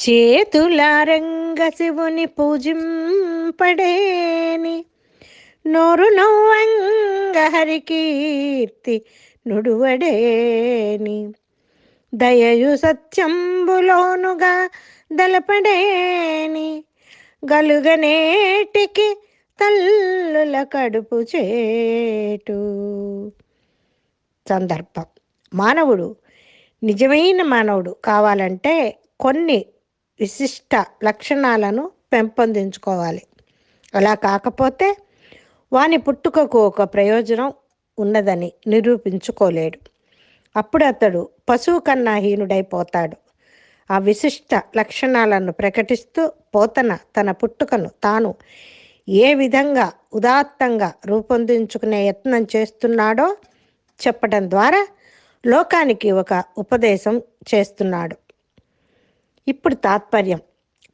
చేతులారంగ శివుని పూజింపడేని. నోరు నవ్వంగ హరికీర్తి నుడువడేని. దయయు సత్యంబులోనుగా దలపడేని. గలుగనేటికి తల్లుల కడుపు చేటు. సందర్భం. మానవుడు నిజమైన మానవుడు కావాలంటే కొన్ని విశిష్ట లక్షణాలను పెంపొందించుకోవాలి. అలా కాకపోతే వాని పుట్టుకకు ఒక ప్రయోజనం ఉన్నదని నిరూపించుకోలేడు. అప్పుడు అతడు పశువు కన్నా హీనుడైపోతాడు. ఆ విశిష్ట లక్షణాలను ప్రకటిస్తూ పోతన తన పుట్టుకను తాను ఏ విధంగా ఉదాత్తంగా రూపొందించుకునే యత్నం చేస్తున్నాడో చెప్పడం ద్వారా లోకానికి ఒక ఉపదేశం చేస్తున్నాడు. ఇప్పుడు తాత్పర్యం.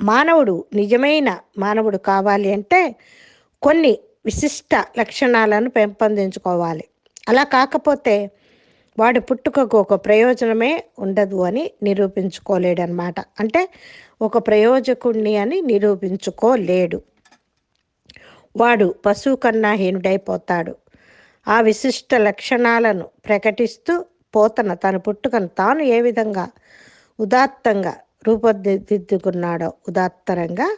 మానవుడు నిజమైన మానవుడు కావాలి అంటే కొన్ని విశిష్ట లక్షణాలను పెంపొందించుకోవాలి. అలా కాకపోతే వాడు పుట్టుకకు ఒక ప్రయోజనమే ఉండదు అని నిరూపించుకోలేడనమాట అంటే ఒక ప్రయోజకుణ్ణి అని నిరూపించుకోలేడు. వాడు పశువు కన్నా హీనుడైపోతాడు. ఆ విశిష్ట లక్షణాలను ప్రకటిస్తూ పోతన తన పుట్టుకను తాను ఏ విధంగా ఉదాత్తంగా రూపుదిద్దుకున్నాడో ఉదాత్తరంగా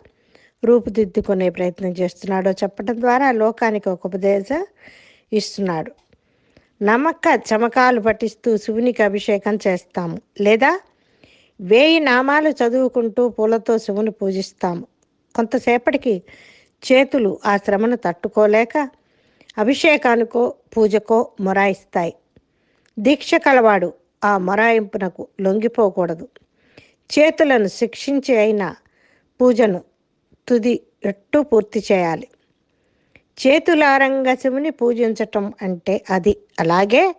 రూపుదిద్దుకునే ప్రయత్నం చేస్తున్నాడో చెప్పడం ద్వారా లోకానికి ఒక ఉపదేశం ఇస్తున్నాడు. నమ్మక చమకాలు పఠిస్తూ శివునికి అభిషేకం చేస్తాము. లేదా వేయి నామాలు చదువుకుంటూ పూలతో శివుని పూజిస్తాము. కొంతసేపటికి చేతులు ఆ శ్రమను తట్టుకోలేక అభిషేకానికో పూజకో మొరాయిస్తాయి. దీక్ష కలవాడు ఆ మొరాయింపునకు లొంగిపోకూడదు. చేతులను శిక్షించి అయిన పూజను తుది ఎట్టు పూర్తి చేయాలి. చేతులారంగా శివుని పూజించటం అంటే అది. అలాగే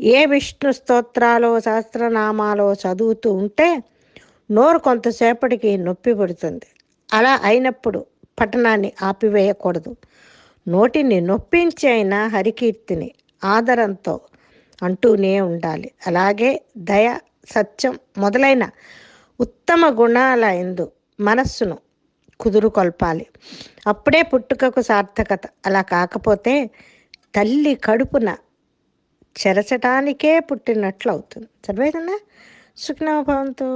ఏ విష్ణు స్తోత్రాలో సహస్రనామాలో చదువుతూ ఉంటే నోరు కొంతసేపటికి నొప్పి పడుతుంది. అలా అయినప్పుడు పఠనాన్ని ఆపివేయకూడదు. నోటిని నొప్పించి అయినా హరికీర్తిని ఆదరంతో అంటూనే ఉండాలి. అలాగే దయ సత్యం మొదలైన ఉత్తమ గుణాల ఎందు మనస్సును కుదురు కొల్పాలి. అప్పుడే పుట్టుకకు సార్థకత. అలా కాకపోతే తల్లి కడుపున చెరచటానికే పుట్టినట్లు అవుతుంది సరిపోయిందా సుఖ్నభవంతో